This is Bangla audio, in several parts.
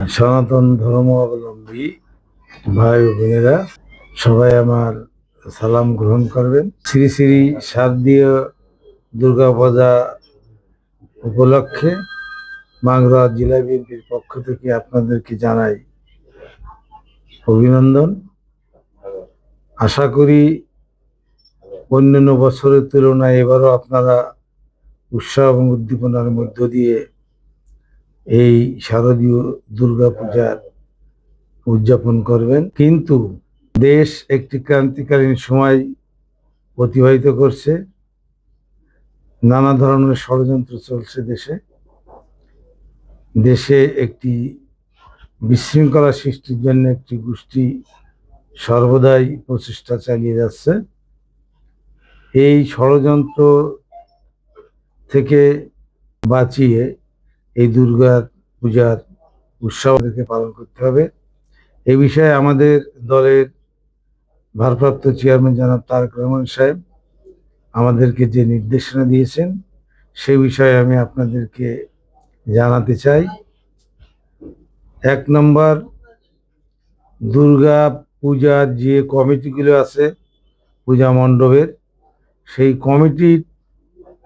সনাতন ধর্ম অবলম্বী ভাই বোনেরা, সবাই আমার সালাম গ্রহণ করবেন। শ্রী শ্রী শারদীয় দুর্গা পূজা উপলক্ষে মাগরা জেলা বিএনপির পক্ষ থেকে আপনাদেরকে জানাই অভিনন্দন। আশা করি অন্যান্য বছরের তুলনায় এবারও আপনারা উৎসাহ এবং উদ্দীপনার মধ্য দিয়ে এই শারদীয় দুর্গা পূজার উদযাপন করবেন। কিন্তু দেশ একটি ক্রান্তিকালীন সময় অতিবাহিত করছে। নানা ধরনের ষড়যন্ত্র চলছে দেশে। দেশে একটি বিশৃঙ্খলা সৃষ্টির জন্য একটি গোষ্ঠী সর্বদাই প্রচেষ্টা চালিয়ে যাচ্ছে। এই ষড়যন্ত্র থেকে বাঁচিয়ে এই দুর্গা পূজার উৎসব আমাদেরকে পালন করতে হবে। এই বিষয়ে আমাদের দলের ভারপ্রাপ্ত চেয়ারম্যান জনাব তারক রহমান সাহেব আমাদেরকে যে নির্দেশনা দিয়েছেন, সে বিষয়ে আমি আপনাদেরকে জানাতে চাই। এক নম্বর, দুর্গা পূজার যে কমিটিগুলো আছে, পূজা মণ্ডপের, সেই কমিটির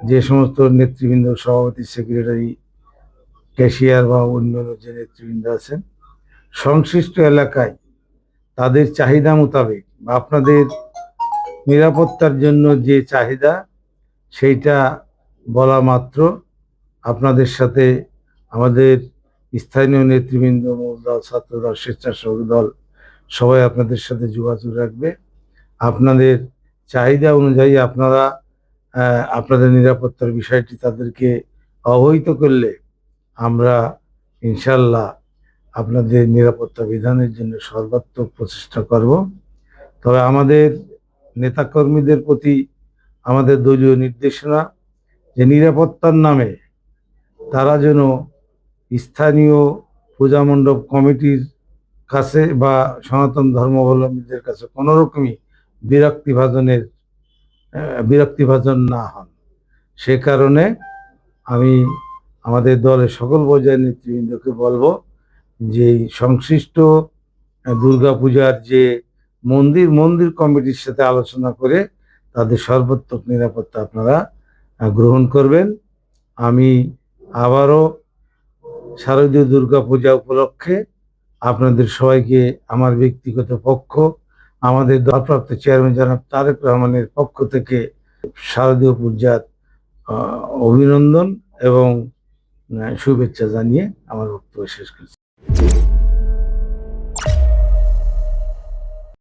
যে সমস্ত নেতৃবৃন্দ, সভাপতি, সেক্রেটারি ক্যাশিয়ার বা অন্যান্য যে নেতৃবৃন্দ আছেন, সংশ্লিষ্ট এলাকায় তাদের চাহিদা মোতাবেক বা আপনাদের নিরাপত্তার জন্য যে চাহিদা, সেইটা বলা মাত্র আপনাদের সাথে আমাদের স্থানীয় নেতৃবৃন্দ, মূল দল ছাত্রদল স্বেচ্ছাসেবক দল, সবাই আপনাদের সাথে যোগাযোগ রাখবে। আপনাদের চাহিদা অনুযায়ী আপনারা আপনাদের নিরাপত্তার বিষয়টি তাদেরকে অবহিত করলে আমরা ইনশাল্লাহ আপনাদের নিরাপত্তা বিধানের জন্য সর্বাত্মক প্রচেষ্টা করব। তবে আমাদের নেতাকর্মীদের প্রতি আমাদের দলীয় নির্দেশনা যে নিরাপত্তার নামে তারা যেন স্থানীয় পূজা মণ্ডপ কমিটির কাছে বা সনাতন ধর্মাবলম্বীদের কাছে কোনো রকমই বিরক্তিভাজনের বিরক্তিভাজন না হন। সে কারণে আমি আমাদের দলের সকল পর্যায়ের নেতৃবৃন্দকে বলব যে সংশ্লিষ্ট দুর্গাপূজার যে মন্দির মন্দির কমিটির সাথে আলোচনা করে তাদের সর্বাত্মক নিরাপত্তা আপনারা গ্রহণ করবেন। আমি আবারও শারদীয় দুর্গাপূজা উপলক্ষে আপনাদের সবাইকে, আমার ব্যক্তিগত পক্ষ, আমাদের দলপ্রাপ্ত চেয়ারম্যান জনাব তারেক রহমানের পক্ষ থেকে শারদীয় পূজার অভিনন্দন এবং শুভেচ্ছা জানিয়ে আমার বক্তব্য শেষ করছি।